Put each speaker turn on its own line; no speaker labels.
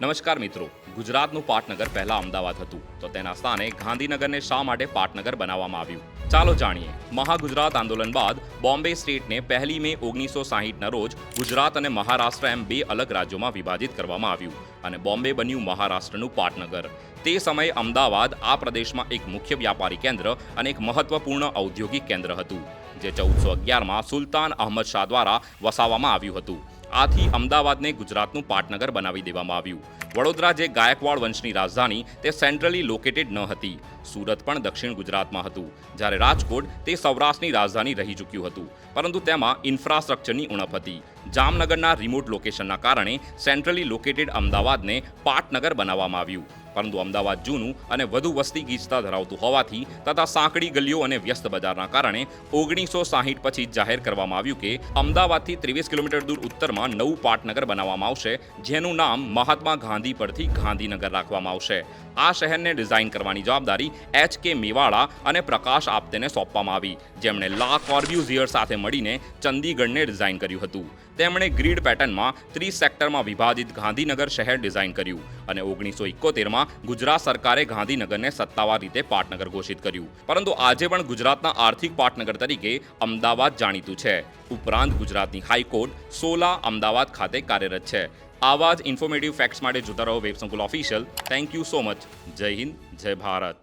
નમસ્કાર મિત્રો. ગુજરાતનું પાટનગર પહેલા અમદાવાદ હતું. તો તેના સ્થાને ગાંધીનગરને શા માટે પાટનગર બનાવવામાં આવ્યું? ચાલો જાણીએ. મહાગુજરાત આંદોલન બાદ બોમ્બે સ્ટેટને પહેલી મે ઓગણીસો સાહીઠના રોજ ગુજરાત અને મહારાષ્ટ્ર એમ બે અલગ રાજ્યોમાં વિભાજિત કરવામાં આવ્યું અને બોમ્બે બન્યું મહારાષ્ટ્રનું પાટનગર. તે સમયે અમદાવાદ આ પ્રદેશમાં એક મુખ્ય વ્યાપારી કેન્દ્ર અને એક મહત્વપૂર્ણ ઔદ્યોગિક કેન્દ્ર હતું, જે ચૌદસો અગિયારમાં સુલતાન અહમદ શાહ દ્વારા વસાવવામાં આવ્યું હતું. આથી અમદાવાદને ગુજરાતનું પાટનગર બનાવી દેવામાં આવ્યું. વડોદરા જે ગાયકવાડ વંશની રાજધાની, તે સેન્ટ્રલી લોકેટેડ ન હતી. સુરત પણ દક્ષિણ ગુજરાતમાં હતું. જ્યારે રાજકોટ, તે સૌરાષ્ટ્રની રાજધાની રહી ચૂક્યું હતું. પરંતુ તેમાં ઇન્ફ્રાસ્ટ્રક્ચરની ઉણપ હતી. જામનગરના રિમોટ લોકેશનના કારણે સેન્ટ્રલી લોકેટેડ અમદાવાદને પાટનગર બનાવવામાં આવ્યું. પરંતુ અમદાવાદ જૂનું અને વધુ વસ્તી ગીચતા ધરાવતું હોવાથી તથા સાંકડી ગલીઓ અને વ્યસ્ત બજારના કારણે ઓગણીસો સાહીઠ પછી જાહેર કરવામાં આવ્યું કે અમદાવાદથી ત્રેવીસ કિલોમીટર દૂર ઉત્તરમાં નવું પાટનગર બનાવવામાં આવશે, જેનું નામ મહાત્મા ગાંધી પરથી ગાંધીનગર રાખવામાં આવશે. આ શહેરને ડિઝાઇન કરવાની જવાબદારી એચ કે મેવાડા અને પ્રકાશ આપતેને સોંપવામાં આવી. જેમણે લા કોર્બ્યુઝિયર સાથે મળીને ચંદીગઢને ડિઝાઇન કર્યું હતું. તેમણે ગ્રીડ પેટર્નમાં ત્રીસ સેક્ટરમાં વિભાજિત ગાંધીનગર શહેર ડિઝાઇન કર્યું અને ઓગણીસો ઇકોતેરમાં ગુજરાત સરકારે ગાંધીનગરને સત્તાવાર રીતે પાટનગર ઘોષિત કર્યું. પરંતુ આજે પણ ગુજરાતના આર્થિક પાટનગર તરીકે અમદાવાદ જાણીતું છે. ઉપરાંત ગુજરાતની હાઈકોર્ટ સોલા અમદાવાદ ખાતે કાર્યરત છે. આવા જ ઇન્ફોર્મેટિવ ફેક્ટ્સ માટે જોતા રહો web official thank you so much જય હિન્દ, જય ભારત.